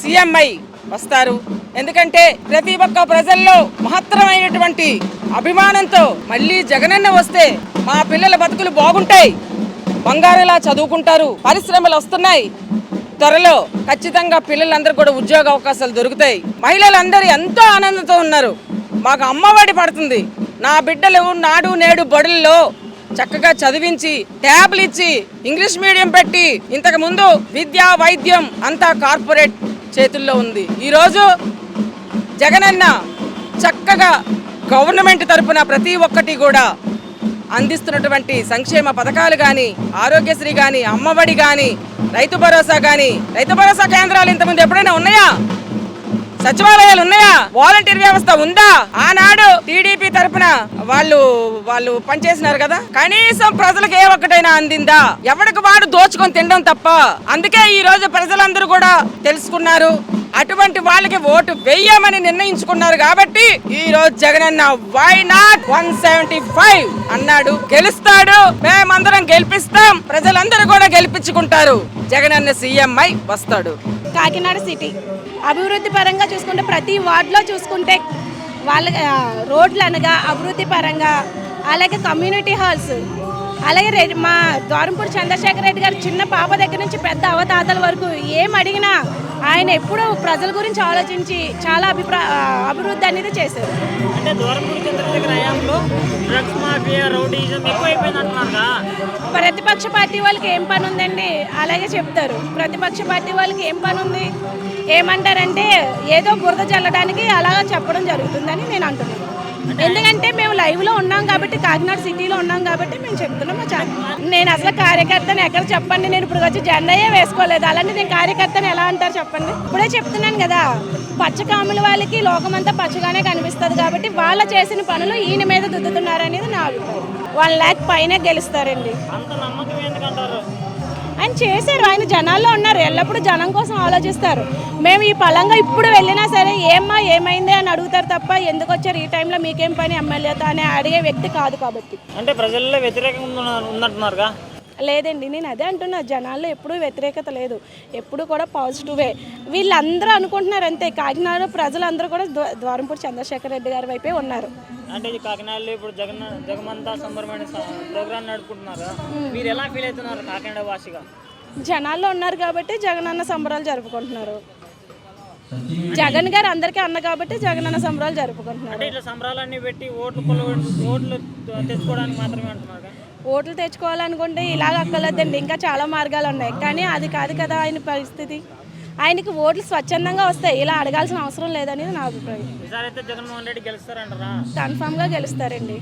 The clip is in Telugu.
సీఎంఐ వస్తారు. ఎందుకంటే ప్రతి ఒక్క ప్రజల్లో మహత్తరమైనటువంటి అభిమానంతో మళ్ళీ జగనన్న వస్తే మా పిల్లల బతుకులు బాగుంటాయి. బంగారులా చదువుకుంటారు. పరిశ్రమలు వస్తున్నాయి. త్వరలో ఖచ్చితంగా పిల్లలందరూ కూడా ఉద్యోగ అవకాశాలు దొరుకుతాయి. మహిళలందరూ ఎంతో ఆనందంతో ఉన్నారు. మాకు అమ్మఒడి పడుతుంది. నా బిడ్డలు నాడు నేడు బడుల్లో చక్కగా చదివించి ట్యాబ్లు ఇచ్చి ఇంగ్లీష్ మీడియం పెట్టి ఇంతకు ముందు విద్య వైద్యం అంతా కార్పొరేట్ చేతుల్లో ఉంది. ఈరోజు జగనన్న చక్కగా గవర్నమెంట్ తరపున ప్రతి ఒక్కటి కూడా అందిస్తున్నటువంటి సంక్షేమ పథకాలు కానీ ఆరోగ్యశ్రీ కానీ అమ్మఒడి కానీ రైతు భరోసా కానీ రైతు భరోసా కేంద్రాలు ఇంతకుముందు ఎప్పుడైనా ఉన్నాయా? సచివాలయాలు ఉన్నాయా? వాలంటీర్ వ్యవస్థ ఉందా? ఆనాడు టీడీపీ తరపున వాళ్ళు వాళ్ళు పనిచేసినారు కదా? కనీసం ప్రజలకు ఏ ఒక్కటైనా అందిందా? ఎవరికి వాడు దోచుకొని తినడం తప్ప? అందుకే ఈ రోజు ప్రజలందరూ కూడా తెలుసుకున్నారు. అటువంటి వాళ్ళకి ఓటు వెయ్యమని నిర్ణయించుకున్నారు కాబట్టి ఈ రోజు Jagananna why not one seventy five అన్నాడు. గెలుస్తాడు. మేమందరం గెలిపిస్తాం. ప్రజలందరూ కూడా గెలిపించుకుంటారు. జగన్ అన్న సీఎంఐ వస్తాడు. కాకినాడ సిటీ. అభివృద్ధి పరంగా చూసుకుంటే ప్రతి వార్డులో చూసుకుంటే వాళ్ళ రోడ్లు అనగా అభివృద్ధి పరంగా అలాగే కమ్యూనిటీ హాల్స్ అలాగే మా ద్వారంపూడి చంద్రశేఖర్ రెడ్డి గారు చిన్న పాప దగ్గర నుంచి పెద్ద అవతాతల వరకు ఏం అడిగినా ఆయన ఎప్పుడూ ప్రజల గురించి ఆలోచించి చాలా అభిప్రాయ అభివృద్ధి అనేది చేశారు. అంటే దూరంపూడి చంద్రశేఖర్ హయాంలో డ్రగ్స్ మాఫియా రౌడీజం ఎక్కువైపోయింది ప్రతిపక్ష పార్టీ వాళ్ళకి ఏం పని ఉందండి? అలాగే చెప్తారు. ప్రతిపక్ష పార్టీ వాళ్ళకి ఏం పని ఉంది? ఏమంటారంటే ఏదో బురద చల్లడానికి అలా చెప్పడం జరుగుతుందని నేను అంటున్నాను. ఎందుకంటే మేము లైవ్లో ఉన్నాం కాబట్టి కాకినాడ సిటీలో ఉన్నాం కాబట్టి మేము చెప్తున్నాం నేను అసలు కార్యకర్తని ఎక్కడ చెప్పండి? నేను ఇప్పుడు వచ్చి జెండాయే వేసుకోలేదు. అలాంటి నేను కార్యకర్తను ఎలా అంటారు చెప్పండి? ఇప్పుడే చెప్తున్నాను కదా. పచ్చకాముల వాళ్ళకి లోకమంతా పచ్చగానే కనిపిస్తుంది కాబట్టి వాళ్ళ చేసిన పనులు ఈయన మీద దుద్దుతున్నారు అనేది నా అభిప్రాయం. వన్ ల్యాక్ పైన గెలుస్తారండి. నమ్మకం ఆయన చేశారు. ఆయన జనాల్లో ఉన్నారు. ఎల్లప్పుడూ జనం కోసం ఆలోచిస్తారు. మేము ఈ పలంగా ఇప్పుడు వెళ్ళినా సరే ఏమ్మా ఏమైంది అని అడుగుతారు తప్ప ఎందుకు వచ్చారు? ఈ టైంలో మీకేం పని? ఎమ్మెల్యేతో అని అడిగే వ్యక్తి కాదు కాబట్టి. అంటే ప్రజల్లో వ్యతిరేకంగా ఉందన్న- ఉందంటున్నారుగా లేదండి నేను అదే అంటున్నా జనాల్లో ఎప్పుడూ వ్యతిరేకత లేదు. ఎప్పుడు కూడా పాజిటివే. వీళ్ళందరూ అనుకుంటున్నారు అంతే కాకినాడ ప్రజలందరూ కూడా ద్వా- ద్వారంపూడి చంద్రశేఖర్ రెడ్డి గారి వైపే ఉన్నారు. అంటే ఈ కాకినాడలో ఇప్పుడు జగన్ జగమంతా సంబరమైన ప్రోగ్రామ్ నడుపుకుంటున్నారు? మీరు ఎలా ఫీల్ అవుతున్నారు కాకినాడ వాసిగా? జనాల్లో ఉన్నారు కాబట్టి జగనన్న సంబరాలు జరుపుకుంటున్నారు. జగన్ గారు అందరికీ అన్న కాబట్టి జగనన్న సంబరాలు జరుపుకుంటున్నారు. అంటే ఇట్లా సంబరాలన్నీ పెట్టి ఓట్లు ఓట్లు తెచ్చుకోవడానికి మాత్రమే అంటున్నారు ఓట్లు తెచ్చుకోవాలనుకుంటే ఇలాగ అక్కర్లేదండి. ఇంకా చాలా మార్గాలు ఉన్నాయి. కానీ అది కాదు కదా ఆయన పరిస్థితి. ఆయనకి ఓట్లు స్వచ్ఛందంగా వస్తాయి. ఇలా అడగాల్సిన అవసరం లేదనేది నా అభిప్రాయం. ఈసారి అయితే జగన్మోహన్ రెడ్డి గెలుస్తారంటారా? కన్ఫామ్గా గెలుస్తారండి.